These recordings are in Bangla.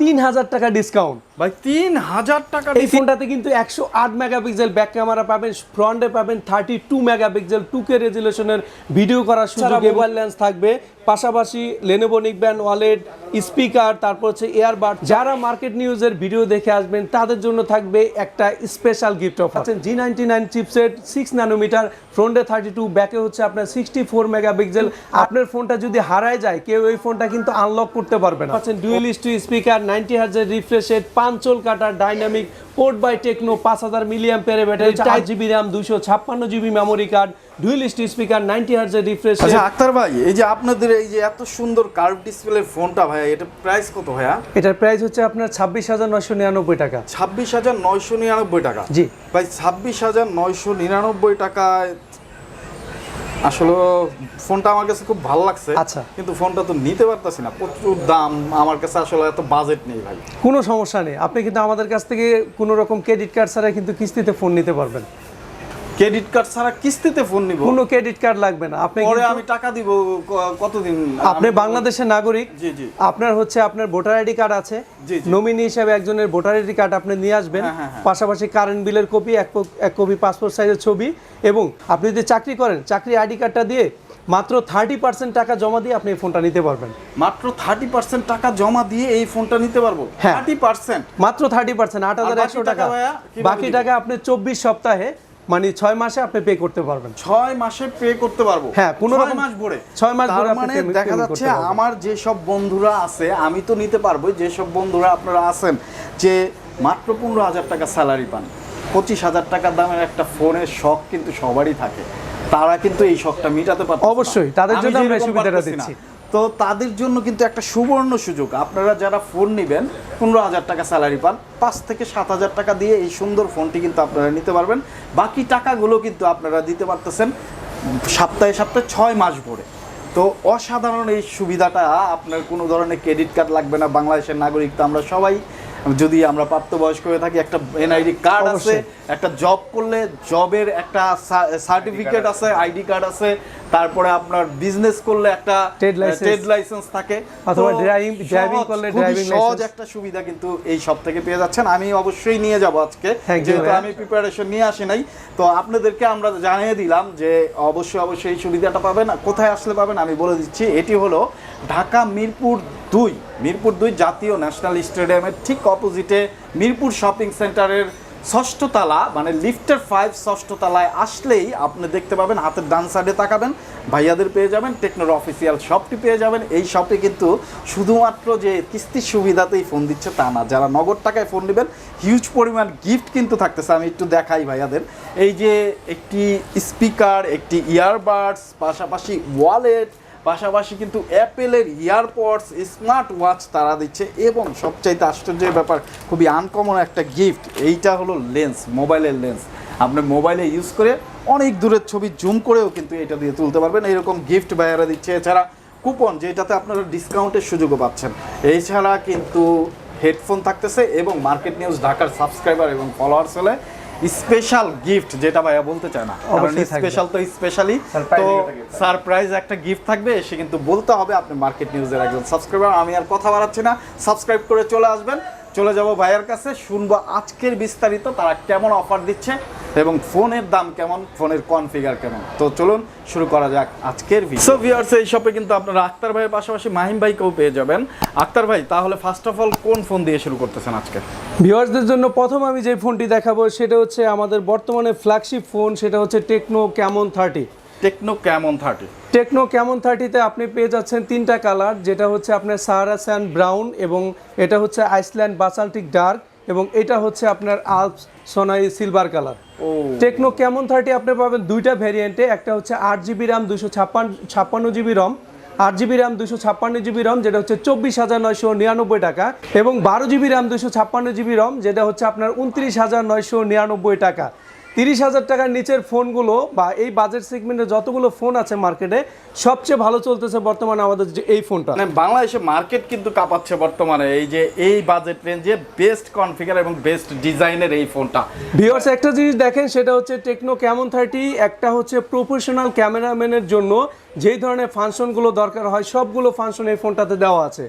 তিন হাজার টাকা ডিসকাউন্ট ভাই তিন হাজার টাকা এই ফোনটাতে কিন্তু একশো আট মেগাপিক্সেল ব্যাক ক্যামেরা পাবেন ফ্রন্টে পাবেন thirty two megapixel two K রেজুলেশনের video করার সুযোগ মোবাইল লেন্স থাকবে। পাশাপাশি লেনোভো নিকব্যান্ড ওয়ালেট স্পিকার তারপর হচ্ছে এয়ারবাড যারা মার্কেট নিউজের ভিডিও দেখে আসবেন তাদের জন্য থাকবে একটা special gift offer G ninety nine chipset six nanometre ফ্রন্টে থার্টি টু ব্যাকে হচ্ছে আপনার সিক্সটি ফোর মেগাপিক্সেল আপনার ফোনটা যদি হারায় যায় কেউ এই ফোনটা কিন্তু আনলক করতে পারবে না। পাচ্ছেন ডুয়েল স্টু স্পিকার নাইনটি হাজার রিফ্রেশ রেট পাঁচল কাটার ডাইনামিক পোর্ট বাই টেকনো পাঁচ হাজার মিলিয়াম পেরে ব্যাটারি চার জিবি র্যাম দুশো ছাপ্পান্ন GB memory card dual speaker ninety হাজার রিফ্রেশ আচ্ছা আক্তার ভাই এই যে আপনাদের এই যে এত সুন্দর কার্ভ ডিসপ্লে ফোনটা ভাইয়া এটা প্রাইস কত ভাইয়া? এটার প্রাইস হচ্ছে আপনার ছাব্বিশ হাজার নশো নিরানব্বই টাকা। ছাব্বিশ হাজার নয়শো নিরানব্বই টাকা? জি। ভাই ছাব্বিশ হাজার নয়শো নিরানব্বই টাকায় আসলে ফোনটা আমার কাছে খুব ভালো লাগছে। আচ্ছা। কিন্তু ফোনটা তো নিতে পারতাছি না প্রচুর দাম আমার কাছে আসলে এত বাজেট নেই ভাই। কোনো সমস্যা নেই আপনি কিন্তু আমাদের কাছ থেকে কোনো রকম ক্রেডিট কার্ড ছাড়া কিন্তু কিস্তিতে ফোন নিতে পারবেন। ক্রেডিট কার্ড ছাড়া কিস্তিতে ফোন নিব? কোনো ক্রেডিট কার্ড লাগবে না। আপনি পরে আমি টাকা দিব কতদিন? আপনি বাংলাদেশের নাগরিক জি জি। আপনার হচ্ছে আপনার ভোটার আইডি কার্ড আছে। জি, জি। নমিনি হিসাবে একজনের ভোটার আইডি কার্ড আপনি নিয়ে আসবেন। হ্যাঁ, হ্যাঁ, হ্যাঁ। পাশাপাশি কারেন্ট বিলের কপি এক কপি পাসপোর্ট সাইজের ছবি এবং আপনি যদি চাকরি করেন চাকরি আইডি কার্ডটা দিয়ে মাত্র থার্টি পার্সেন্ট টাকা জমা দিয়ে আপনি এই ফোনটা নিতে পারবেন। মাত্র থার্টি পার্সেন্ট টাকা জমা দিয়ে এই ফোনটা নিতে পারব। থার্টি পার্সেন্ট মাত্র থার্টি পার্সেন্ট আট হাজার একশো টাকা বাকি টাকা আপনি চব্বিশ সপ্তাহে মানে ছয় মাসে আপনি পে করতে পারবেন। ছয় মাসে পে করতে পারব। হ্যাঁ, কোনো রকম- মাস ভরে। ছয় মাস ভরে মানে দেখা যাচ্ছে আমার যে সব বন্ধুরা আছে আমি তো নিতে পারব যেসব বন্ধুরা আপনারা আছেন যে মাত্র পনেরো হাজার টাকা স্যালারি পান। পঁচিশ হাজার টাকা দামের একটা ফোনের শখ কিন্তু সবারই থাকে। তারা কিন্তু এই শখটা মিটাতে পারছে অবশ্যই, তাদের জন্য আমরা সুবিধাটা দিচ্ছি। তো তাদের জন্য কিন্তু একটা সুবর্ণ সুযোগ। আপনারা যারা ফোন নেবেন, পনেরো হাজার টাকা স্যালারি পান, পাঁচ থেকে সাত হাজার টাকা দিয়ে এই সুন্দর ফোনটি কিন্তু আপনারা নিতে পারবেন। বাকি টাকাগুলো কিন্তু আপনারা দিতে পারতেছেন সপ্তাহে সপ্তাহে ছয় মাস ভরে। তো অসাধারণ এই সুবিধাটা, আপনার কোনো ধরনের ক্রেডিট কার্ড লাগবে না, বাংলাদেশের নাগরিক, তো আমরা সবাই যদি আমরা প্রাপ্তবয়স্ক হয়ে থাকি একটা এনআইডি কার্ড আছে একটা জব করলে জবের একটা সার্টিফিকেট আছে। আইডি কার্ড আছে তারপরে আপনার বিজনেস করলে একটা। ট্রেড লাইসেন্স থাকে। অথবা driving সহজ, করলে driving সহজ একটা সুবিধা কিন্তু এই সব থেকে পেয়ে যাচ্ছেন। আমি অবশ্যই নিয়ে যাব আজকে যেহেতু আমি প্রিপারেশন নিয়ে আসি নাই। তো আপনাদেরকে আমরা জানিয়ে দিলাম যে অবশ্যই অবশ্যই এই সুবিধাটা পাবেন। কোথায় আসলে পাবেন আমি বলে দিচ্ছি। এটি হলো ঢাকা মিরপুর দুই, মিরপুর দুই জাতীয় ন্যাশনাল স্টেডিয়ামের ঠিক অপোজিটে মিরপুর শপিং সেন্টারের ষষ্ঠ তলা মানে লিফটের ফাইভ ষষ্ঠ তলায় আসলেই আপনি দেখতে পাবেন, হাতের ডান সাইডে তাকাবেন, ভাইয়াদের পেয়ে যাবেন টেকনোর অফিসিয়াল শপটি পেয়ে যাবেন। এই শপে কিন্তু শুধুমাত্র যে কিস্তির সুবিধাতেই ফোন দিচ্ছে তা না, যারা নগদ টাকায় ফোন নেবেন হিউজ পরিমাণ গিফট কিন্তু থাকতেছে। আমি একটু দেখাই ভাইয়াদের। এই যে একটি স্পিকার একটি ইয়ারবাডস পাশাপাশি ওয়ালেট পাশাপাশি কিন্তু অ্যাপেলের ইয়ারপডস স্মার্ট ওয়াচ তারা দিচ্ছে এবং সবচাইতে আশ্চর্যের ব্যাপার, খুবই আনকমন একটা গিফট, এইটা হলো লেন্স, মোবাইলের লেন্স। আপনি মোবাইলে ইউজ করে অনেক দূরের ছবি জুম করেও কিন্তু এটা দিয়ে তুলতে পারবেন। এরকম গিফট বাইরা দিচ্ছে। এছাড়া কুপন, যেটাতে আপনারা ডিসকাউন্টের সুযোগও পাচ্ছেন। এছাড়া কিন্তু হেডফোন থাকতেছে এবং মার্কেট নিউজ ঢাকার সাবস্ক্রাইবার এবং ফলোয়ার্স হলে স্পেশাল গিফট যেটা ভাইয়া বলতে চায় না। কারণ স্পেশাল তো স্পেশালি তো সারপ্রাইজ একটা গিফট থাকবে সে কিন্তু বলতে হবে আপনি মার্কেট নিউজের একজন সাবস্ক্রাইবার আমি আর কথা বাড়াচ্ছি না সাবস্ক্রাইব করে চলে আসবেন। চলে যাব ভাইয়ের কাছে শুনব আজকের বিস্তারিত তারা কেমন অফার দিচ্ছে। এবং ফোনের দাম কেমন? ফোনের কনফিগার কেমন? তো চলুন শুরু করা যাক আজকের ভিডিও সো ভিউয়ার্স এই শপে কিন্তু আপনারা আক্তার ভাইয়ের পাশাপাশি মাহিম ভাইকেও পেয়ে যাবেন। আক্তার ভাই তাহলে ফার্স্ট অফ অল কোন ফোন দিয়ে শুরু করতেছেন আজকে? ভিউয়ার্সদের জন্য প্রথম আমি যে ফোনটি দেখাবো সেটা হচ্ছে আমাদের বর্তমানে ফ্ল্যাগশিপ ফোন সেটা হচ্ছে Tecno Camon thirty Tecno Camon thirty Tecno Camon থার্টিতে আপনি পেয়ে যাচ্ছেন তিনটা কালার যেটা হচ্ছে আপনার সাহারা স্যান্ড ব্রাউন এবং এটা হচ্ছে আইসল্যান্ড বাসাল্টিক ডার্ক এবং এটা হচ্ছে আপনার Alps snowy silver colour Tecno Camon thirty আপনি পাবেন দুইটা ভ্যারিয়েন্টে একটা হচ্ছে আট জিবি রাম দুশো ছাপ্পান্ন ছাপ্পান্ন জিবি রম আট জিবি রাম দুশো ছাপ্পান্ন জিবি রম যেটা হচ্ছে চব্বিশ হাজার নয়শো নিরানব্বই টাকা। এবং বারো জিবি রাম দুশো ছাপ্পান্ন জিবি রম যেটা হচ্ছে আপনার উনত্রিশ হাজার নয়শো নিরানব্বই টাকা। তিরিশ হাজার টাকার নিচের ফোনগুলো বা এই বাজেট সেগমেন্টে যতগুলো ফোন আছে মার্কেটে সবচেয়ে ভালো চলতেছে বর্তমানে আমাদের যে এই ফোনটা মানে বাংলাদেশে মার্কেট কিন্তু কাঁপাচ্ছে বর্তমানে এই যে এই বাজেট রেঞ্জে বেস্ট কনফিগার এবং বেস্ট ডিজাইনের এই ফোনটা ভিওর্স একটা জিনিস দেখেন সেটা হচ্ছে টেকনো ক্যামন থার্টি একটা হচ্ছে প্রফেশনাল ক্যামেরাম্যানের জন্য যেই ধরনের ফাংশনগুলো দরকার হয় সবগুলো ফাংশন এই ফোনটাতে দেওয়া আছে।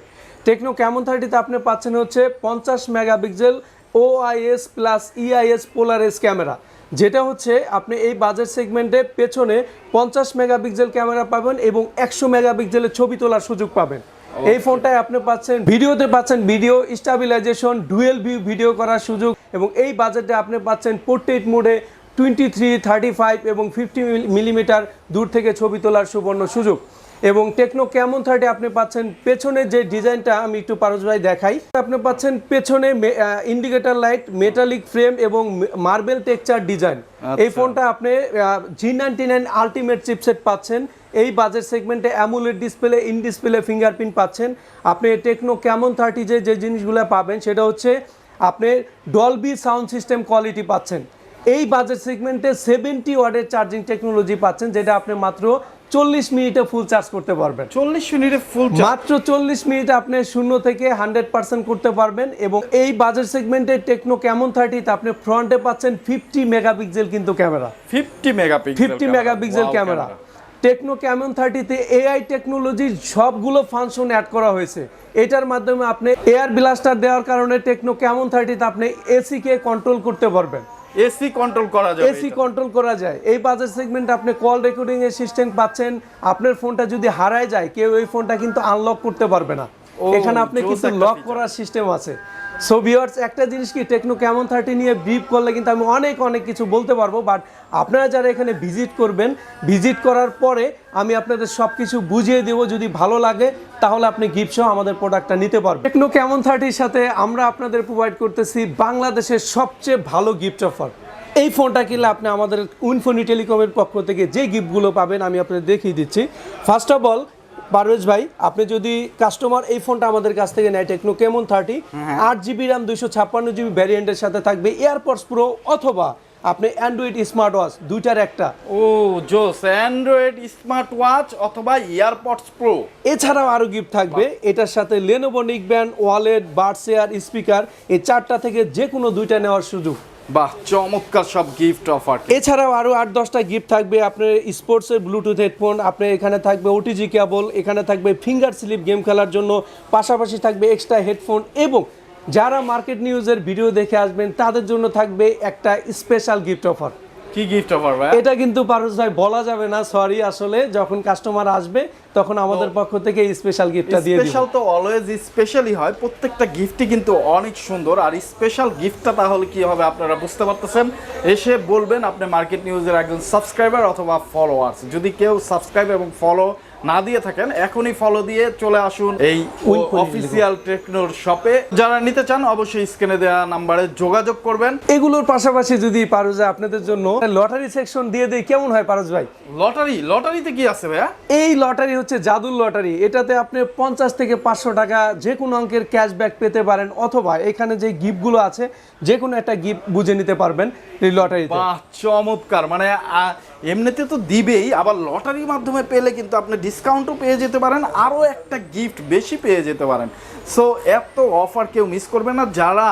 টেকনো ক্যামন থার্টিতে আপনি পাচ্ছেন হচ্ছে পঞ্চাশ মেগাপিক্সেল ওআইএস প্লাস ইআইএস পোলারেস ক্যামেরা যেটা হচ্ছে আপনি এই বাজেট সেগমেন্টে পেছনে পঞ্চাশ মেগাপিক্সেল ক্যামেরা পাবেন এবং একশো মেগাপিক্সেলের ছবি তোলার সুযোগ পাবেন। এই ফোনটায় আপনি পাচ্ছেন ভিডিওতে পাচ্ছেন video stabilisation dual view video করার সুযোগ এবং এই বাজেটে আপনি পাচ্ছেন পোর্ট্রেট মোডে টোয়েন্টি থ্রি থার্টি ফাইভ এবং ফিফটি মিলিমিটার দূর থেকে ছবি তোলার সুবর্ণ সুযোগ। এবং টেকনো ক্যামন থার্টি আপনি পাচ্ছেন? পেছনে যে ডিজাইনটা আমি একটু পারস ভাই দেখাই। আপনি পাচ্ছেন পেছনে ইন্ডিকেটর লাইট মেটালিক ফ্রেম এবং মার্বেল টেক্সচার ডিজাইন এই ফোনটা আপনি G ninety nine ultimate chipset পাচ্ছেন। এই বাজেট সেগমেন্টে AMOLED display in display fingerprint পাচ্ছেন। আপনি টেকনো ক্যামন থার্টি যে যে জিনিসগুলো পাবেন সেটা হচ্ছে আপনি ডলবি সাউন্ড সিস্টেম কোয়ালিটি পাচ্ছেন। এই বাজেট সেগমেন্টে সেভেন্টি ওয়ার্ডের চার্জিং টেকনোলজি পাচ্ছেন যেটা আপনি মাত্র চল্লিশ মিনিটে ফুল চার্জ করতে পারবেন। চল্লিশ মিনিটে ফুল মাত্র চল্লিশ মিনিটে আপনি শূন্য থেকে হান্ড্রেড পার্সেন্ট করতে পারবেন এবং এই বাজেট সেগমেন্টে টেকনো কেমন থার্টিতে আপনি ফ্রন্টে পাচ্ছেন ফিফটি মেগাপিক্সেল কিন্তু camera fifty megapixel fifty megapixel camera Tecno Camon থার্টিতে AI টেকনোলজির সবগুলো ফাংশন অ্যাড করা হয়েছে। এটার মাধ্যমে আপনি এয়ার ব্লাস্টার দেওয়ার কারণে টেকনো ক্যামন থার্টিতে আপনি এসি কে কন্ট্রোল করতে পারবেন। এসি কন্ট্রোল করা যায় এসি কন্ট্রোল করা যায়। এই বাজার সেগমেন্ট আপনি কল রেকর্ডিং এর সিস্টেম পাচ্ছেন আপনার ফোনটা যদি হারায় যায় কেউ এই ফোনটা কিন্তু আনলক করতে পারবে না। এখানে আপনি কিছু কিন্তু লক করার সিস্টেম আছে। সো ভিউয়ার্স একটা জিনিস কি টেকনো কেমন থার্টি নিয়ে ব্রিফ করলে কিন্তু আমি অনেক অনেক কিছু বলতে পারব। বাট আপনারা যারা এখানে ভিজিট করবেন ভিজিট করার পরে আমি আপনাদের সব কিছু বুঝিয়ে দেবো। যদি ভালো লাগে, তাহলে আপনি গিফট সহ আমাদের প্রোডাক্টটা নিতে পারবেন। টেকনো কেমন থার্টির সাথে আমরা আপনাদের প্রোভাইড করতেছি বাংলাদেশের সবচেয়ে ভালো গিফট অফার এই ফোনটা কিনলে আপনি আমাদের উইনফোনি টেলিকমের পক্ষ থেকে যে গিফটগুলো পাবেন, আমি আপনাদের দেখিয়ে দিচ্ছি। ফার্স্ট অফ অল পারভেজ ভাই আপনি যদি কাস্টমার এই ফোনটা আমাদের কাছ থেকে নেয় টেকনো কেমন থার্টি আট জিবি র্যাম দুইশো ছাপ্পান্ন জিবি ভ্যারিয়েন্টের সাথে থাকবে এয়ারপডস প্রো অথবা আপনি অ্যান্ড্রয়েড স্মার্ট ওয়াচ দুইটার একটা। ও জোস অ্যান্ড্রয়েড স্মার্ট ওয়াচ অথবা ইয়ারপডস প্রো এছাড়াও আরও গিফট থাকবে এটার সাথে লেনোভো নিক ব্যান্ড ওয়ালেট বার্ডসেয়ার স্পিকার এই চারটা থেকে যে কোনো দুইটা নেওয়ার সুযোগ। বাহ, চমৎকার সব গিফট অফার এছাড়াও আরও আট, দশটা গিফট থাকবে আপনার স্পোর্টসের ব্লুটুথ হেডফোন আপনার এখানে থাকবে ওটিজি কেবল এখানে থাকবে ফিঙ্গার স্লিপ গেম খেলার জন্য, পাশাপাশি থাকবে এক্সট্রা হেডফোন এবং যারা মার্কেট নিউজের ভিডিও দেখে আসবেন, তাদের জন্য থাকবে একটা স্পেশাল গিফট অফার কি গিফট অফার ভাই? এটা কিন্তু পারুস ভাই বলা যাবে না সরি আসলে যখন কাস্টমার আসবে তখন আমাদের পক্ষ থেকে এই স্পেশাল গিফটটা দিয়ে দিব। স্পেশাল তো অলওয়েজ স্পেশালি হয় প্রত্যেকটা গিফটই কিন্তু অনেক সুন্দর আর স্পেশাল গিফটটা তাহলে কি হবে আপনারা বুঝতে পারতেছেন? এসে বলবেন আপনি মার্কেট নিউজের একজন সাবস্ক্রাইবার অথবা ফলোয়ার্স যদি কেউ সাবস্ক্রাইব এবং ফলো না দিয়ে থাকেন এখনই ফলো দিয়ে চলে আসুন এই অফিসিয়াল টেকনোর শপে যারা নিতে চান অবশ্যই স্ক্রিনে দেওয়া নাম্বারে যোগাযোগ করবেন। এগুলোর পাশাপাশি যদি ভাই আপনাদের জন্য লটারি সেকশন দিয়ে দেয় কেমন হয় পারস ভাই? লটারি লটারিতে কি আছে ভাইয়া? এই লটারি হচ্ছে জাদুর লটারি এটাতে আপনি পঞ্চাশ থেকে পাঁচশো টাকা যে কোনো অঙ্কের ক্যাশব্যাক পেতে পারেন অথবা এখানে যে গিফটগুলো আছে যে কোনো একটা গিফট বুঝে নিতে পারবেন এই লটারিতে বাহ চমৎকার। মানে এমনিতে তো দিবেই, আবার লটারির মাধ্যমে পেলে কিন্তু আপনি ডিসকাউন্টও পেয়ে যেতে পারেন, আরও একটা গিফট বেশি পেয়ে যেতে পারেন। সো এত অফার কেউ মিস করবে না, যারা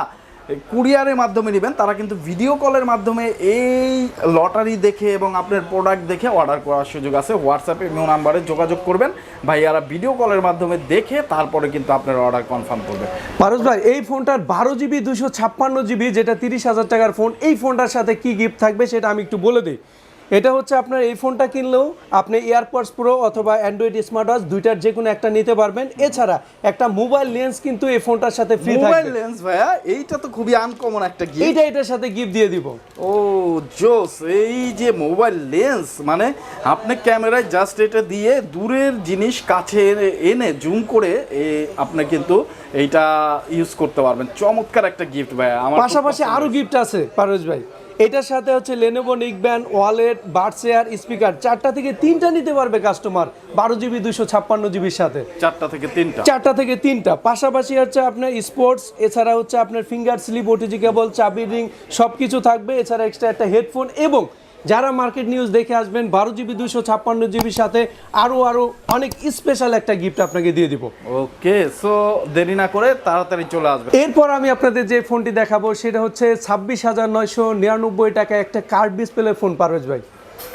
কুরিয়ারের মাধ্যমে নেবেন, তারা কিন্তু ভিডিও কলের মাধ্যমে এই লটারি দেখে এবং আপনার প্রোডাক্ট দেখে অর্ডার করার সুযোগ আছে। হোয়াটসঅ্যাপে মেও নাম্বারে যোগাযোগ করবেন, ভাইয়ারা ভিডিও কলের মাধ্যমে দেখে তারপরে কিন্তু আপনার অর্ডার কনফার্ম করবে। পারস ভাই, এই ফোনটার বারো জিবি দুশো ছাপ্পান্ন জিবি যেটা তিরিশ হাজার টাকার ফোন এই ফোনটার সাথে কি গিফট থাকবে সেটা আমি একটু বলে দিই। এটা হচ্ছে আপনার এই ফোনটা কিনলেও আপনি এয়ারপডস প্রো অথবা অ্যান্ড্রয়েড স্মার্ট ওয়াচ দুইটার যে কোনো একটা নিতে পারবেন। এছাড়া একটা মোবাইল লেন্স কিন্তু এই ফোনটার সাথে ফ্রি মোবাইল লেন্স ভাইয়া এইটা তো খুবই আনকমন একটা গিফট এইটা এটার সাথে গিফট দিয়ে দিব। ও জোস এই যে মোবাইল লেন্স মানে আপনি ক্যামেরায় জাস্ট এটা দিয়ে দূরের জিনিস কাছে এনে- জুম করে আপনি কিন্তু এইটা ইউজ করতে পারবেন। চমৎকার একটা গিফট ভাই আমার পাশাপাশি আরও গিফট আছে পারভেজ ভাই। এটার সাথে হচ্ছে লেনোভো নিকব্যান্ড ওয়ালেট বার্সেয়ার স্পিকার চারটা থেকে তিনটা নিতে পারবে কাস্টমার বারো জিবি দুশো ছাপ্পান্ন জিবির সাথে। চারটা থেকে তিনটা। চারটা থেকে তিনটা। পাশাপাশি হচ্ছে আপনার স্পোর্টস এছাড়া হচ্ছে আপনার ফিঙ্গার স্লিপ ওটিজি কেবল চাবি রিং সব কিছু থাকবে। এছাড়া এক্সট্রা একটা হেডফোন এবং যারা মার্কেট নিউজ দেখে আসবেন বারো জিবি দুশো ছাপ্পান্ন জিবির সাথে আরও আরও অনেক স্পেশাল একটা গিফট আপনাকে দিয়ে দিব। ওকে সো দেরি না করে তাড়াতাড়ি চলে আসবে এরপর আমি আপনাদের যে ফোনটি দেখাবো সেটা হচ্ছে ছাব্বিশ হাজার নয়শো নিরানব্বই টাকা একটা কার্ড ডিসপ্লে ফোন পারভেজ ভাই।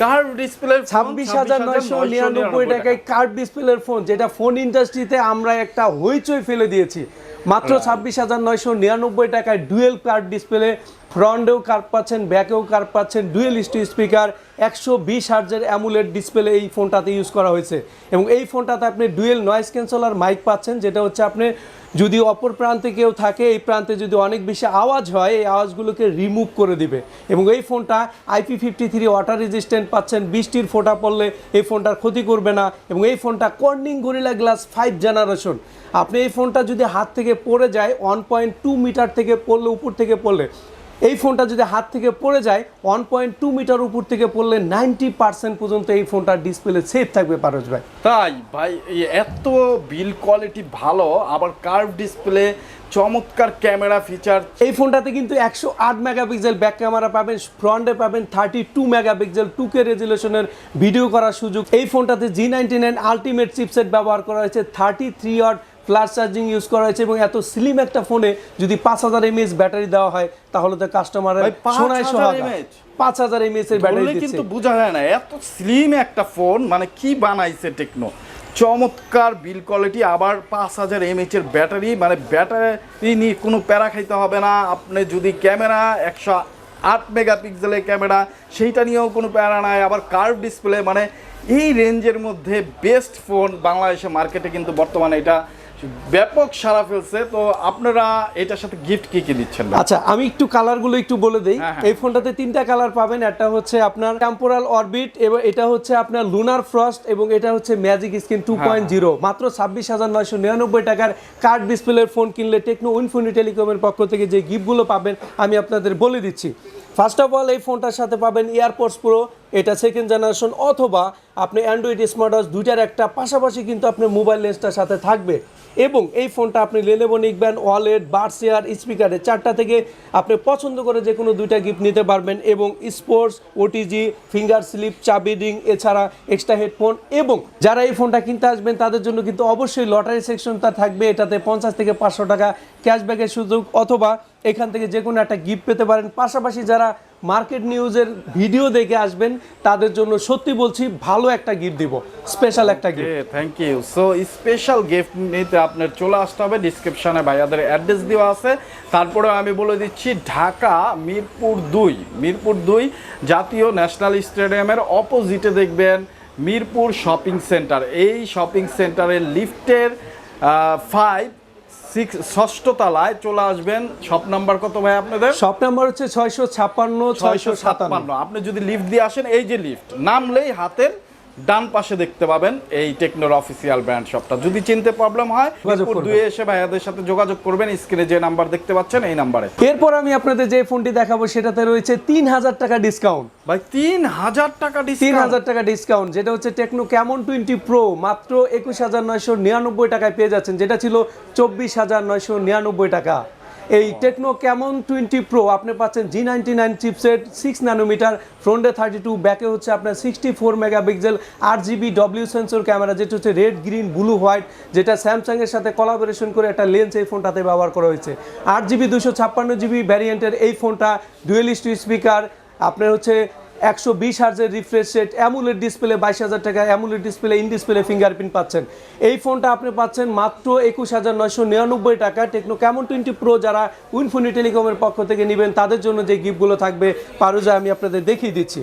কার্ভ ডিসপ্লে ছাব্বিশ হাজার নয়শো নিরানব্বই টাকায় কার্ড ডিসপ্লের ফোন যেটা ফোন ইন্ডাস্ট্রিতে আমরা একটা হইচই ফেলে দিয়েছি। মাত্র ছাব্বিশ হাজার নয়শো নিরানব্বই টাকায় ডুয়েল কার্ড ডিসপ্লে ফ্রন্টেও কার্ড পাচ্ছেন, ব্যাকেও কার্ড পাচ্ছেন, ডুয়েল স্টি স্পিকার, একশো বিশ হার্জের অ্যামুলেট ডিসপ্লে এই ফোনটাতে ইউজ করা হয়েছে। এবং এই ফোনটাতে আপনি ডুয়েল নয়েস ক্যান্সেলার মাইক পাচ্ছেন, যেটা হচ্ছে আপনি যদি অপর প্রান্তে কেউ থাকে, এই প্রান্তে যদি অনেক বেশি আওয়াজ হয়, এই আওয়াজগুলোকে রিমুভ করে দিবে। এবং এই ফোনটা IP fifty three water resistant পাচ্ছেন, বৃষ্টির ফোঁটা পড়লে এই ফোনটার ক্ষতি করবে না। এবং এই ফোনটা Corning Gorilla glass five generation আপনি এই ফোনটা যদি হাত থেকে পড়ে যায় ওয়ান পয়েন্ট টু মিটার থেকে পড়লে, উপর থেকে পড়লে এই ফোনটা যদি হাত থেকে পড়ে যায় ওয়ান পয়েন্ট টু মিটার উপর থেকে পড়লে নাইনটি পার্সেন্ট পর্যন্ত এই ফোনটার ডিসপ্লে সেফ থাকবে পারস ভাই। তাই ভাই এত বিল কোয়ালিটি ভালো আবার কার্ভ ডিসপ্লে চমৎকার ক্যামেরা ফিচার এই ফোনটাতে কিন্তু একশো আট মেগাপিক্সেল ব্যাক ক্যামেরা পাবেন ফ্রন্টে পাবেন thirty two megapixel two K রেজুলেশনের video করার সুযোগ। এই ফোনটাতে G ninety nine ultimate chipset ব্যবহার করা হয়েছে thirty three watt flash charging use করা হয়েছে এবং এত স্লিম একটা ফোনে যদি পাঁচ হাজার এমএএস ব্যাটারি দেওয়া হয় তাহলে তো 5000 সোনায় সোহাগা। পাঁচ হাজার এমএএস এর ব্যাটারি কিন্তু বোঝা যায় না এত স্লিম একটা ফোন মানে কি বানাইছে টেকনো চমৎকার বিল কোয়ালিটি আবার পাঁচ হাজার এমএচ এর ব্যাটারি মানে ব্যাটারি নিয়ে কোনো প্যারা খাইতে হবে না। আপনি যদি ক্যামেরা একশো আট মেগাপিক্সেলের ক্যামেরা সেইটা নিয়েও কোনো প্যারা নাই। আবার কার্ভ ডিসপ্লে মানে এই রেঞ্জের মধ্যে বেস্ট ফোন বাংলাদেশে মার্কেটে কিন্তু বর্তমানে এটা ব্যাপক সারা ফেলছে তো আপনারা এটার সাথে গিফট কি কি দিচ্ছেন আচ্ছা আমি একটু কালারগুলো একটু বলে দিই। হ্যাঁ, হ্যাঁ। এই ফোনটাতে তিনটা কালার পাবেন একটা হচ্ছে আপনার টেম্পোরাল অরবিট এবং এটা হচ্ছে আপনার লুনার ফ্রস্ট এবং এটা হচ্ছে magic screen two point zero মাত্র ছাব্বিশ হাজার নয়শো নিরানব্বই টাকার কার্ড ডিসপ্লের ফোন কিনলে টেকনো উইনফোনি টেলিকমের পক্ষ থেকে যে গিফটগুলো পাবেন আমি আপনাদের বলে দিচ্ছি। ফার্স্ট অফ অল এই ফোনটার সাথে পাবেন এয়ারপোর্টস প্রো এটা সেকেন্ড জেনারেশন অথবা আপনি অ্যান্ড্রয়েড স্মার্ট ওয়াচ দুইটার একটা পাশাপাশি কিন্তু আপনার মোবাইল লেন্সটার সাথে থাকবে। এবং এই ফোনটা আপনি লেনেবো নিকবেন ওয়ালেট বার্সিয়ার স্পিকারে চারটা থেকে আপনি পছন্দ করে যে কোনো দুইটা গিফট নিতে পারবেন। এবং স্পোর্টস ওটিজি ফিঙ্গার স্লিপ চাবি রিং এছাড়া এক্সট্রা হেডফোন এবং যারা এই ফোনটা কিনতে আসবেন, তাদের জন্য কিন্তু অবশ্যই লটারি সেকশনটা থাকবে। এটাতে পঞ্চাশ থেকে পাঁচশো টাকা ক্যাশব্যাকের সুযোগ, অথবা এখান থেকে যে কোনো একটা গিফট পেতে পারেন। পাশাপাশি যারা মার্কেট নিউজের ভিডিও দেখে আসবেন, তাদের জন্য সত্যি বলছি ভালো একটা গিফট দিব। স্পেশাল একটা gift thank you so special gift নিতে আপনার চলে আসতে হবে। ডিসক্রিপশনে ভাইয়াদের অ্যাড্রেস দেওয়া আছে। তারপরে আমি বলে দিচ্ছি, ঢাকা মিরপুর দুই। মিরপুর দুই জাতীয় ন্যাশনাল স্টেডিয়ামের অপোজিটে দেখবেন, মিরপুর শপিং সেন্টার এই শপিং সেন্টারের লিফটের ফাইভ ষষ্ঠ তলায় চলে আসবেন। শপ নাম্বার কত ভাই আপনাদের? শপ নাম্বার হচ্ছে ছয়শো ছাপ্পান্ন ছয়শো সাতান্ন। আপনি যদি লিফট দিয়ে আসেন এই যে লিফট নামলেই হাতের ডান পাশে দেখতে পাবেন এই টেকনোর অফিসিয়াল ব্র্যান্ড শপটা যদি চিনতে প্রবলেম হয় দুয়ে এসে ভাইয়াদের সাথে যোগাযোগ করবেন স্ক্রিনে যে নাম্বার দেখতে পাচ্ছেন এই নাম্বারে এরপর আমি আপনাদের যে ফোনটি দেখাবো সেটাতে রয়েছে তিন হাজার টাকা ডিসকাউন্ট ভাই তিন হাজার টাকা তিন ডিসকাউন্ট হাজার টাকা ডিসকাউন্ট যেটা হচ্ছে টেকনো ক্যামন টোয়েন্টি প্রো মাত্র একুশ হাজার নয়শো নিরানব্বই টাকায় পেয়ে যাচ্ছেন যেটা ছিল চব্বিশ হাজার নয়শো নিরানব্বই টাকা। এই টেকনো ক্যামন টোয়েন্টি প্রো আপনি পাচ্ছেন G ninety nine chipset six nanometre ফ্রন্টে থার্টি টু ব্যাকে হচ্ছে আপনার সিক্সটি ফোর মেগাপিক্সেল আট জিবি ডব্লিউ সেন্সর ক্যামেরা যেটা হচ্ছে রেড গ্রিন ব্লু হোয়াইট যেটা স্যামসাংয়ের সাথে কলাবোরেশন করে একটা লেন্স এই ফোনটাতে ব্যবহার করা হয়েছে। আট জিবি দুশো ছাপ্পান্ন জিবি ভ্যারিয়েন্টের এই ফোনটা ডুয়েলিস্ট স্পিকার আপনার হচ্ছে একশো বিশ হার্জের রিফ্রেশ রেট অ্যামুলেট ডিসপ্লে বাইশ হাজার টাকা AMOLED display in display fingerprint পাচ্ছেন। এই ফোনটা আপনি পাচ্ছেন মাত্র একুশ হাজার নয়শো নিরানব্বই টাকা। টেকনো ক্যামন টোয়েন্টি প্রো যারা উইনফোনি টেলিকমের পক্ষ থেকে নেবেন, তাদের জন্য যে গিফটগুলো থাকবে, পারুজা আমি আপনাদের দেখিয়ে দিচ্ছি।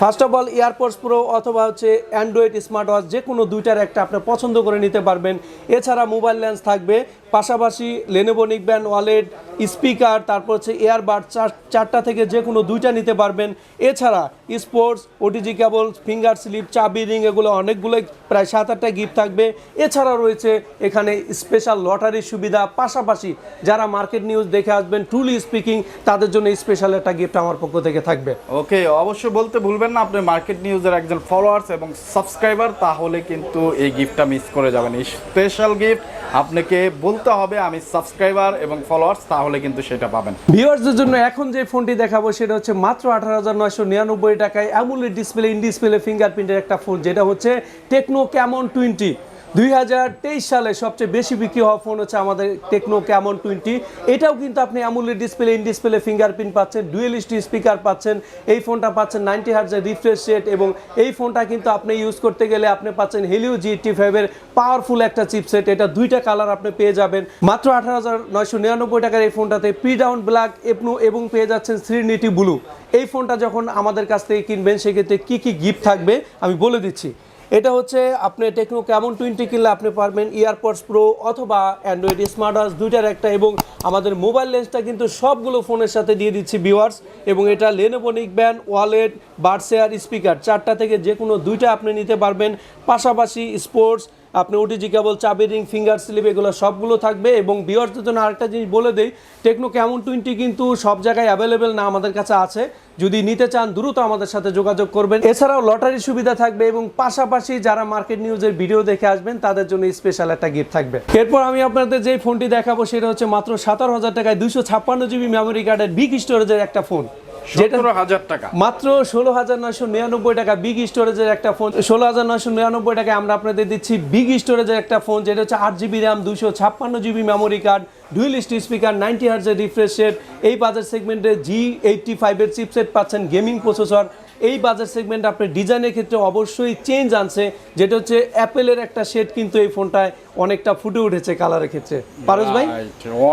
First of all AirPods Pro অথবা হচ্ছে অ্যান্ড্রয়েড স্মার্ট ওয়াচ যে কোনো দুইটার একটা আপনি পছন্দ করে নিতে পারবেন। এছাড়া মোবাইল লেন্স থাকবে পাশাপাশি লেনেভো নিকব্যান্ড ওয়ালেট স্পিকার তারপর হচ্ছে এয়ারবাড চার চারটা থেকে যে কোনো দুইটা নিতে পারবেন। এছাড়া sports OTG cable finger slip চাবি রিং এগুলো অনেকগুলোই প্রায় সাত আটটা গিফট থাকবে। এছাড়া রয়েছে এখানে স্পেশাল লটারির সুবিধা। পাশাপাশি যারা মার্কেট নিউজ দেখে আসবেন ট্রুলি স্পিকিং তাদের জন্য স্পেশাল একটা গিফট আমার পক্ষ থেকে থাকবে। ওকে, অবশ্যই বলতে ভুলবেন না, আপনি মার্কেট নিউজের একজন ফলোয়ার্স এবং সাবস্ক্রাইবার তাহলে কিন্তু এই গিফটটা মিস করে যাবেন। স্পেশাল গিফট আপনাকে বলতে হবে আমি সাবস্ক্রাইবার এবং ফলোয়ার্স তাহলে কিন্তু সেটা পাবেন। ভিউয়ার্সদের জন্য এখন যে ফোনটি দেখাবো, সেটা হচ্ছে মাত্র আঠারো হাজার নয়শো নিরানব্বই টাকায় অ্যামুলেট ডিসপ্লে ইন ডিসপ্লে ফিঙ্গারপ্রিন্টের একটা ফোন যেটা হচ্ছে টেকনো ক্যামন টোয়েন্টি দুই হাজার তেইশ সালে সবচেয়ে বেশি বিক্রি হওয়া ফোন হচ্ছে আমাদের টেকনো ক্যামন টোয়েন্টি এটাও কিন্তু আপনি AMOLED display in display fingerprint পাচ্ছেন ডুয়েলিস্টি স্পিকার পাচ্ছেন। এই ফোনটা পাচ্ছেন নাইনটি হার্জের রিফ্রেশ রেট এবং এই ফোনটা কিন্তু আপনি ইউজ করতে গেলে আপনি পাচ্ছেন হেলিও জি টি ফাইভের পাওয়ারফুল একটা চিপসেট এটা দুইটা কালার আপনি পেয়ে যাবেন। মাত্র আঠারো হাজার নয়শো নিরানব্বই টাকার এই ফোনটাতে প্রি ডাউন ব্ল্যাক এপনু এবং পেয়ে যাচ্ছেন সিরিনিটি ব্লু এই ফোনটা যখন আমাদের কাছ থেকে কিনবেন, সেক্ষেত্রে কী কী গিফট থাকবে আমি বলে দিচ্ছি। এটা হচ্ছে আপনি টেকনো কেমন টোয়েন্টি কিনলে আপনি পারবেন ইয়ারপডস প্রো অথবা অ্যান্ড্রয়েড স্মার্ট ওয়াচ দুইটার একটা এবং আমাদের মোবাইল লেন্সটা কিন্তু সবগুলো ফোনের সাথে দিয়ে দিচ্ছি ভিওয়ার্স এবং এটা লেনোবনিক ব্যান্ড ওয়ালেট বার্সেয়ার স্পিকার চারটা থেকে যে কোনো দুইটা আপনি নিতে পারবেন। পাশাপাশি স্পোর্টস আপনি ওটিজি কেবল, চাবি, রিং, ফিঙ্গার, স্লিপ, এগুলো সবগুলো থাকবে। এবং ভিউয়ার্সদের জন্য আরেকটা জিনিস বলে দেই টেকনো কেমন টোয়েন্টি কিন্তু সব জায়গায় অ্যাভেলেবেল না আমাদের কাছে আছে। যদি নিতে চান, দ্রুত আমাদের সাথে যোগাযোগ করবেন। এছাড়াও লটারির সুবিধা থাকবে এবং পাশাপাশি যারা মার্কেট নিউজের ভিডিও দেখে আসবেন, তাদের জন্য স্পেশাল একটা গিফট থাকবে। এরপর আমি আপনাদের যে ফোনটি দেখাবো, সেটা হচ্ছে মাত্র সাতারো হাজার টাকায় দুইশো ছাপ্পান্ন জিবি মেমোরি কার্ডের বিগ স্টোরেজের একটা ফোন সতেরো হাজার টাকা। মাত্র ষোলো হাজার নয়শো নিরানব্বই টাকা বিগ স্টোরেজের একটা ফোন ষোলো হাজার নয়শো নিরানব্বই টাকা আমরা আপনাদের দিচ্ছি বিগ স্টোরেজের একটা ফোন যেটা হচ্ছে আট জিবি র্যাম দুশো ছাপ্পান্ন জিবি মেমোরি কার্ড ডুয়েলিস্ট স্পিকার নাইনটি হার্জের রিফ্রেশ রেট এই বাজার সেগমেন্টে জি এইটটি ফাইভের চিপসেট পাচ্ছেন গেমিং প্রসেসর এই বাজার সেগমেন্ট আপনার ডিজাইনের ক্ষেত্রে অবশ্যই চেঞ্জ আনছে যেটা হচ্ছে অ্যাপেলের একটা শেড কিন্তু এই ফোনটায় অনেকটা ফুটে উঠেছে কালারের ক্ষেত্রে। পারস ভাই?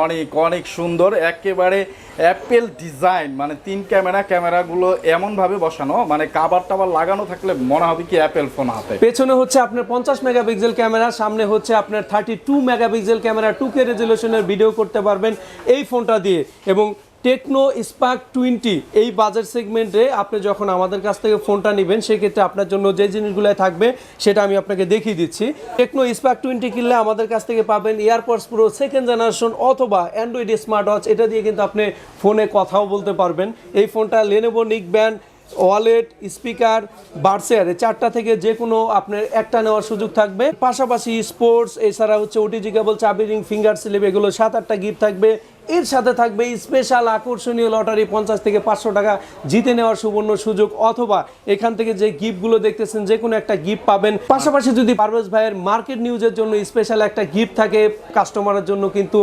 অনেক অনেক সুন্দর একেবারে অ্যাপেল ডিজাইন মানে তিন ক্যামেরা ক্যামেরাগুলো এমন ভাবে বসানো মানে কাবার টাবার লাগানো থাকলে মনে হবে কি অ্যাপেল ফোন হাতে। পেছনে হচ্ছে আপনার পঞ্চাশ মেগাপিক্সেল ক্যামেরা সামনে হচ্ছে আপনার thirty two megapixel camera two K রেজলিউশনের video করতে পারবেন এই ফোনটা দিয়ে। এবং টেকনো স্পার্ক টোয়েন্টি এই বাজার সেগমেন্টে আপনি যখন আমাদের কাছ থেকে ফোনটা নেবেন, সেক্ষেত্রে আপনার জন্য যে জিনিসগুলো থাকবে, সেটা আমি আপনাকে দেখিয়ে দিচ্ছি। টেকনো স্পার্ক টোয়েন্টি কিনলে আমাদের কাছ থেকে পাবেন এয়ারপডস প্রো সেকেন্ড জেনারেশন অথবা অ্যান্ড্রয়েড স্মার্ট ওয়াচ এটা দিয়ে কিন্তু আপনি ফোনে কথাও বলতে পারবেন। এই ফোনটা লেনেভো নিক ব্যান্ড ওয়ালেট স্পিকার বার্সের এই চারটা থেকে যে কোনো আপনার একটা নেওয়ার সুযোগ থাকবে। পাশাপাশি স্পোর্টস এছাড়া হচ্ছে ওটিজি কেবল চাবি রিং ফিঙ্গার স্লিপ এগুলো সাত আটটা গিফট থাকবে। এর সাথে থাকবে স্পেশাল আকর্ষণীয় লটারি পঞ্চাশ থেকে পাঁচশো টাকা জিতে নেওয়ার সুবর্ণ সুযোগ, অথবা এখান থেকে যে গিফটগুলো দেখতেছেন, যে কোনো একটা গিফট পাবেন। পাশাপাশি যদি পারভেজ ভাইয়ের মার্কেট নিউজের জন্য স্পেশাল একটা গিফট থাকে কাস্টমারের জন্য কিন্তু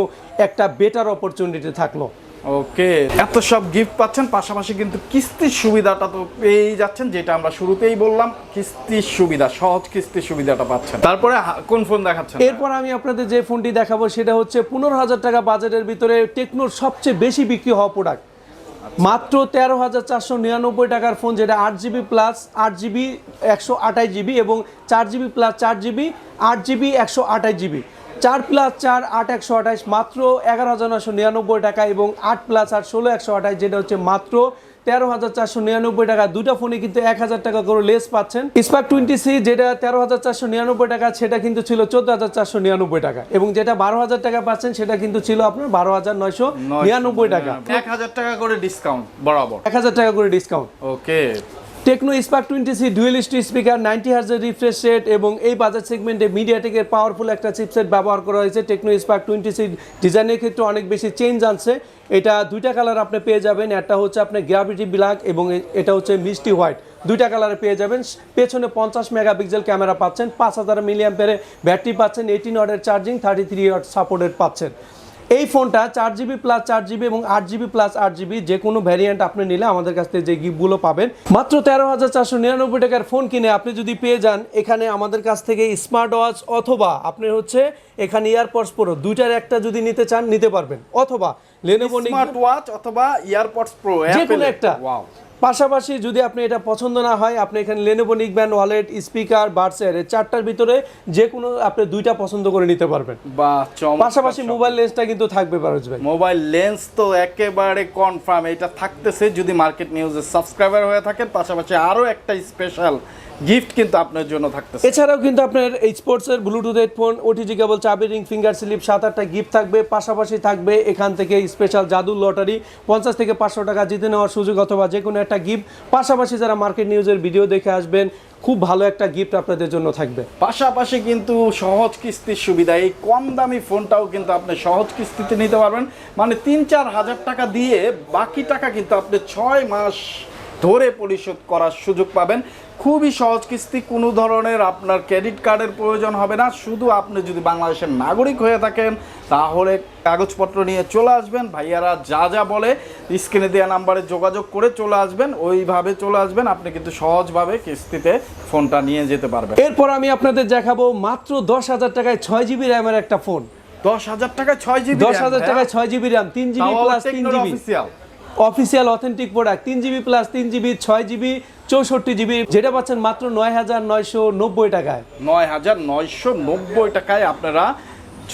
একটা বেটার অপরচুনিটি থাকল। ওকে এত সব গিফট পাচ্ছেন পাশাপাশি কিন্তু কিস্তির সুবিধাটা তো পেয়েই যাচ্ছেন যেটা আমরা শুরুতেই বললাম কিস্তির সুবিধা সহজ কিস্তির সুবিধাটা পাচ্ছেন। তারপরে কোন ফোন দেখাচ্ছেন? এরপর আমি আপনাদের যে ফোনটি দেখাবো সেটা হচ্ছে পনেরো হাজার টাকা বাজেটের ভিতরে টেকনোর সবচেয়ে বেশি বিক্রি হওয়া প্রোডাক্ট মাত্র তেরো হাজার চারশো নিরানব্বই টাকার ফোন যেটা আট জিবি প্লাস আট জিবি একশো আঠাশ জিবি এবং চার জিবি প্লাস চার জিবি আট জিবি একশো আঠাশ জিবি চার প্লাস চার আট একশো আঠাশ মাত্র এগারো হাজার নশো নিরানব্বই টাকা এবং আট প্লাস আট ষোলো একশো আঠাশ যেটা হচ্ছে মাত্র তেরো হাজার চারশো নিরানব্বই টাকা। দুটা ফোনে কিন্তু এক হাজার টাকা করে লেস পাচ্ছেন। স্পার্ক টোয়েন্টি সি যেটা তেরো হাজার চারশো নিরানব্বই টাকা সেটা কিন্তু ছিল চোদ্দ হাজার চারশো নিরানব্বই টাকা এবং যেটা বারো হাজার টাকা পাচ্ছেন সেটা কিন্তু ছিল আপনার বারো হাজার নয়শো নিরানব্বই টাকা। এক হাজার টাকা করে ডিসকাউন্ট বরাবর। এক হাজার টাকা করে discount okay Tecno Spark twenty C duellist speaker, ninety হার্জের রিফ্রেশ রেট এবং এই বাজার সেগমেন্টে মিডিয়াটেকের পাওয়ারফুল একটা চিপসেট ব্যবহার করা হয়েছে। টেকনো স্পার্ক টোয়েন্টি সি ডিজাইনের ক্ষেত্রে অনেক বেশি চেঞ্জ আনছে। এটা দুইটা কালার আপনি পেয়ে যাবেন। একটা হচ্ছে আপনার গ্রাভিটি ব্ল্যাক এবং এটা হচ্ছে মিষ্টি হোয়াইট দুইটা কালারে পেয়ে যাবেন। পেছনে পঞ্চাশ মেগাপিক্সেল ক্যামেরা পাচ্ছেন। পাঁচ হাজার মিলিয়াম ব্যাটারি পাচ্ছেন। এইটিন ওয়াটের charging thirty three watt supported পাচ্ছেন। এই ফোনটা চার জিবি প্লাস চার জিবি এবং আট জিবি প্লাস আট জিবি যে কোনো ভ্যারিয়েন্ট আপনি নিলে আমাদের কাছ থেকে যে গিফটগুলো পাবেন। মাত্র তেরো হাজার চারশো নিরানব্বই টাকার ফোন কিনে আপনি যদি পেয়ে যান এখানে আমাদের কাছ থেকে স্মার্ট ওয়াচ অথবা আপনি হচ্ছে এখানে ইয়ারপডস প্রো দুইটার একটা যদি নিতে চান নিতে পারবেন। অথবা লেনোভো স্মার্ট ওয়াচ অথবা ইয়ারপডস প্রো যে কোনো একটা। পাশাপাশি যদি আপনি এটা পছন্দ না হয় আপনি এখানে লেনোভো নিকব্যান্ড ওয়ালেট স্পিকার বার্সের চারটার ভিতরে যে কোনো আপনি দুইটা পছন্দ করে নিতে পারবেন। বা পাশাপাশি মোবাইল লেন্সটা কিন্তু থাকবে পারজ ভাই। মোবাইল লেন্স তো একেবারে কনফার্ম এটা থাকতেছে যদি মার্কেট নিউজের সাবস্ক্রাইবার হয়ে থাকেন পাশাপাশি আরও একটা স্পেশাল গিফট কিন্তু আপনার জন্য থাকতেছে। এছাড়াও কিন্তু আপনার এই স্পোর্টসের ব্লুটুথ হেডফোন ওটিজি কেবল চাবি রিং ফিঙ্গার স্লিপ সাত আটটা গিফট থাকবে পাশাপাশি থাকবে এখান থেকে স্পেশাল জাদুর লটারি পঞ্চাশ থেকে পাঁচশো টাকা জিতে নেওয়ার সুযোগ অথবা যে কোনো একটা গিফট পাশাপাশি যারা মার্কেট নিউজের ভিডিও দেখে আসবেন খুব ভালো একটা গিফট আপনাদের জন্য থাকবে। পাশাপাশি কিন্তু সহজ কিস্তির সুবিধা এই কম দামি ফোনটাও কিন্তু আপনি সহজ কিস্তিতে নিতে পারবেন। মানে তিন চার হাজার টাকা দিয়ে বাকি টাকা কিন্তু আপনি ছয় মাস ধরে পরিশোধ করার সুযোগ পাবেন। খুবই সহজ কিস্তি কোনো ধরনের আপনার ক্রেডিট কার্ডের প্রয়োজন হবে না। শুধু আপনি যদি বাংলাদেশের নাগরিক হয়ে থাকেন তাহলে কাগজপত্র নিয়ে চলে আসবেন। ভাইয়ারা যা যা বলে স্ক্রিনে দেওয়া নাম্বারে যোগাযোগ করে চলে আসবেন। ওইভাবে চলে আসবেন আপনি কিন্তু সহজভাবে কিস্তিতে ফোনটা নিয়ে যেতে পারবেন। এরপর আমি আপনাদের দেখাবো মাত্র দশ হাজার টাকায় ছয় জিবি র্যামের একটা ফোন। দশ হাজার টাকায় ছয় জিবি দশ হাজার টাকায় ছয় জিবি র্যাম তিন জিবি প্লাস তিন জিবি। অফিসিয়াল অথেন্টিক প্রোডাক্ট তিন জিবি প্লাস তিন জিবি ছয় জিবি চৌষট্টি জিবি যেটা পাচ্ছেন মাত্র নয় হাজার নয়শো নব্বই টাকায়। নয় হাজার নয়শো নব্বই টাকায় আপনারা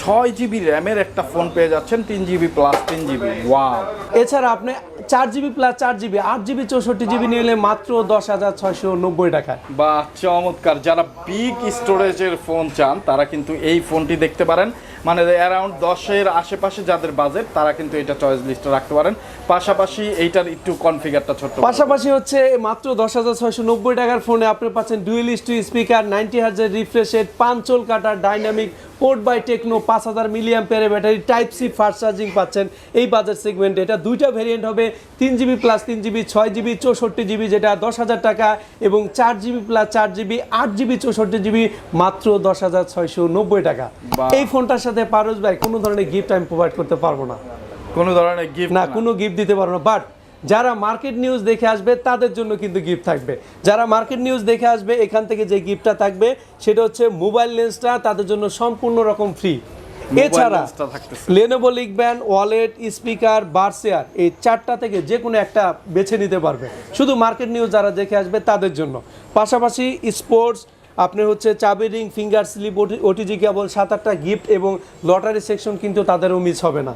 ছয় জিবি র্যামের একটা ফোন পেয়ে যাচ্ছেন তিন জিবি প্লাস তিন জিবি। ওয়াও এছাড়া আপনি চার জিবি প্লাস চার জিবি আট জিবি চৌষট্টি জিবি নিলে মাত্র দশ হাজার ছয়শো নব্বই টাকায়। বা চমৎকার যারা বিগ স্টোরেজের ফোন চান তারা কিন্তু এই ফোনটি দেখতে পারেন। মানে অ্যারাউন্ড দশের আশেপাশে যাদের বাজেট তারা কিন্তু এটা চয়েস লিস্টে রাখতে পারেন। পাশাপাশি এইটার একটু কনফিগারটা ছোট্ট পাশাপাশি হচ্ছে মাত্র দশ হাজার ছয়শো নব্বই টাকার ফোনে আপনি পাচ্ছেন ডুয়েল টু স্পিকার নাইনটি হাজার রিফ্রেশেড পাঁচল কাটার ডাইনামিক পোর্ট বাই টেকনো পাঁচ হাজার milliamp পেয়ারে battery type C fast charging পাচ্ছেন এই বাজার সেগমেন্টে এটা দুইটা ভেরিয়েন্ট হবে তিন জিবি প্লাস তিন জিবি ছয় জিবি চৌষট্টি জিবি যেটা দশ হাজার টাকা এবং চার জিবি প্লাস চার জিবি আট জিবি চৌষট্টি জিবি মাত্র দশ হাজার ছয়শো নব্বই টাকা। এই ফোনটার সাথে পারস ভাই কোনো ধরনের গিফট আমি প্রোভাইড করতে পারব না। কোনো ধরনের গিফট না কোনো গিফট দিতে পারব না। বাট যারা মার্কেট নিউজ দেখে আসবে তাদের জন্য কিন্তু গিফট থাকবে। যারা মার্কেট নিউজ দেখে আসবে এখান থেকে যে গিফটটা থাকবে সেটা হচ্ছে মোবাইল লেন্সটা তাদের জন্য সম্পূর্ণ রকম ফ্রি এছাড়া লেনোভো লিখবেন ওয়ালেট স্পিকার বার্সেয়ার এই চারটা থেকে যে কোনো একটা বেছে নিতে পারবে। শুধু মার্কেট নিউজ যারা দেখে আসবে তাদের জন্য। পাশাপাশি স্পোর্টস আপনি হচ্ছে চাবি ring finger slip OTG cable সাত আটটা গিফট এবং লটারি সেকশন কিন্তু তাদেরও মিস হবে না।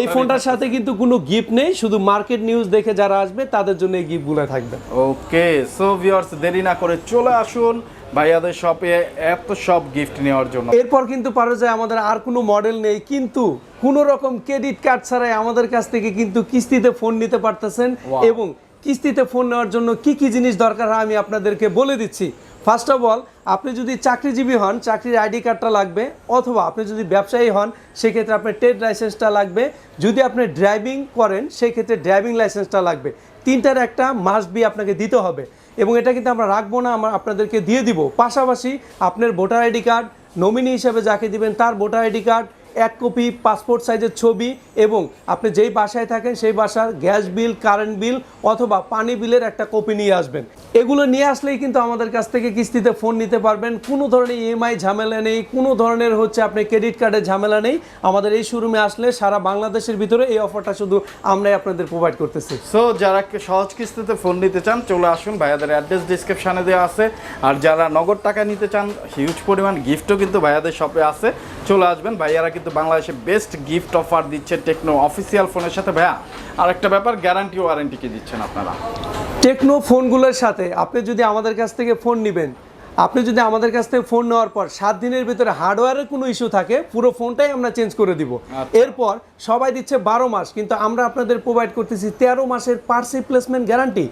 এই ফোনটার সাথে কিন্তু কোনো গিফট নেই শুধু মার্কেট নিউজ দেখে যারা আসবে তাদের জন্য এই গিফটগুলো থাকবে। ওকে সো ভিউয়ার্স দেরি না করে চলে আসুন ভাইয়াদের শপে এত সব গিফট নেওয়ার জন্য। এরপর কিন্তু পারো যায় আমাদের আর কোনো মডেল নেই কিন্তু কোনো রকম ক্রেডিট কার্ড ছাড়াই আমাদের কাছ থেকে কিন্তু কিস্তিতে ফোন নিতে পারতেছেন এবং কিস্তিতে ফোন নেওয়ার জন্য কি কি জিনিস দরকার হয় আমি আপনাদেরকে বলে দিচ্ছি। ফার্স্ট অফ অল আপনি যদি চাকরিজীবী হন, চাকরির আইডি কার্ডটা লাগবে, অথবা আপনি যদি ব্যবসায়ী হন, সেক্ষেত্রে আপনার ট্রেড লাইসেন্সটা লাগবে। যদি আপনি ড্রাইভিং করেন, সেক্ষেত্রে ড্রাইভিং লাইসেন্সটা লাগবে। তিনটার একটা মাস্ট বি আপনাকে দিতে হবে। এবং এটা কিন্তু আমরা রাখব না, আমরা আপনাদেরকে দিয়ে দিব। পাশাপাশি আপনার ভোটার আইডি কার্ড নমিনি হিসাবে যাকে দিবেন, তার ভোটার আইডি কার্ড এক কপি পাসপোর্ট সাইজের ছবি এবং আপনি যেই বাসায় থাকেন সেই বাসার গ্যাস বিল, কারেন্ট বিল অথবা পানি বিলের একটা কপি নিয়ে আসবেন। এগুলো নিয়ে আসলেই কিন্তু আমাদের কাছ থেকে কিস্তিতে ফোন নিতে পারবেন। কোনো ধরনের ইএমআই ঝামেলা নেই, কোনো ধরনের হচ্ছে আপনি ক্রেডিট কার্ডের ঝামেলা নেই। আমাদের এই শোরুমে আসলে সারা বাংলাদেশের ভিতরে এই অফারটা শুধু আমরাই আপনাদের প্রোভাইড করতেছি। সো যারা সহজ কিস্তিতে ফোন নিতে চান, চলে আসুন। ভাইয়াদের অ্যাড্রেস ডিসক্রিপশানে দেওয়া আছে। আর যারা নগদ টাকা নিতে চান হিউজ পরিমাণ গিফটও কিন্তু ভাইয়াদের শপে আছে। চলে আসবেন। ভাইয়ারা কিন্তু বাংলাদেশে বেস্ট গিফট অফার দিচ্ছে টেকনো অফিসিয়াল ফোনের সাথে। ভাইয়া আর একটা ব্যাপার গ্যারান্টি ওয়ারেন্টি কি দিচ্ছেন আপনারা? টেকনো ফোনগুলোর সাথে আপনি যদি আমাদের কাছ থেকে ফোন নেবেন আপনি যদি আমাদের কাছ থেকে ফোন নেওয়ার পর সাত দিনের ভিতরে হার্ডওয়্যারের কোনো ইস্যু থাকে পুরো ফোনটাই আমরা চেঞ্জ করে দিব। আচ্ছা। এরপর সবাই দিচ্ছে বারো মাস কিন্তু আমরা আপনাদের প্রোভাইড করতেছি তেরো মাসের পার্স রিপ্লেসমেন্ট গ্যারান্টি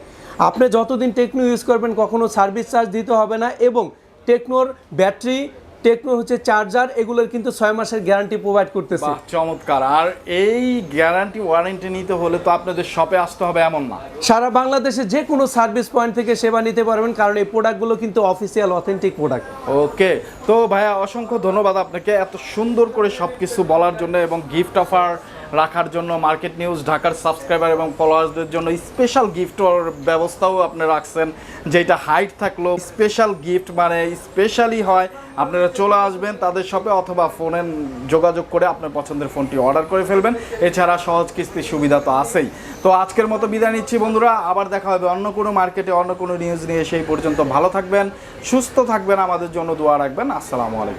আপনি যতদিন টেকনো ইউজ করবেন কখনো সার্ভিস চার্জ দিতে হবে না এবং টেকনোর ব্যাটারি টেকনো হচ্ছে চার্জার এগুলোর কিন্তু ছয় মাসের গ্যারান্টি প্রোভাইড করতেছে। চমৎকার। আর এই গ্যারান্টি ওয়ারেন্টি নিতে হলে তো আপনাদের শপে আসতে হবে এমন না। সারা বাংলাদেশে যে কোনো সার্ভিস পয়েন্ট থেকে সেবা নিতে পারবেন কারণ এই প্রোডাক্টগুলো কিন্তু অফিসিয়াল অথেন্টিক প্রোডাক্ট ওকে তো ভাইয়া অসংখ্য ধন্যবাদ আপনাকে এত সুন্দর করে সব কিছু বলার জন্য এবং গিফট অফার রাখার জন্য মার্কেট নিউজ, ঢাকার সাবস্ক্রাইবার এবং ফলোয়ার্সদের জন্য স্পেশাল গিফটর ব্যবস্থাও আপনি রাখছেন যেটা হাইট থাকল স্পেশাল গিফট মানে স্পেশালি হয়। আপনারা চলে আসবেন তাদের শপে অথবা ফোনে যোগাযোগ করে আপনার পছন্দের ফোনটি অর্ডার করে ফেলবেন। এছাড়া সহজ কিস্তির সুবিধা তো আছেই। তো আজকের মতো বিদায় নিচ্ছি বন্ধুরা, আবার দেখা হবে অন্য কোনো মার্কেটে অন্য কোনো নিউজ নিয়ে, সেই পর্যন্ত ভালো থাকবেন, সুস্থ থাকবেন, আমাদের জন্য দোয়া রাখবেন। আসসালামু আলাইকুম।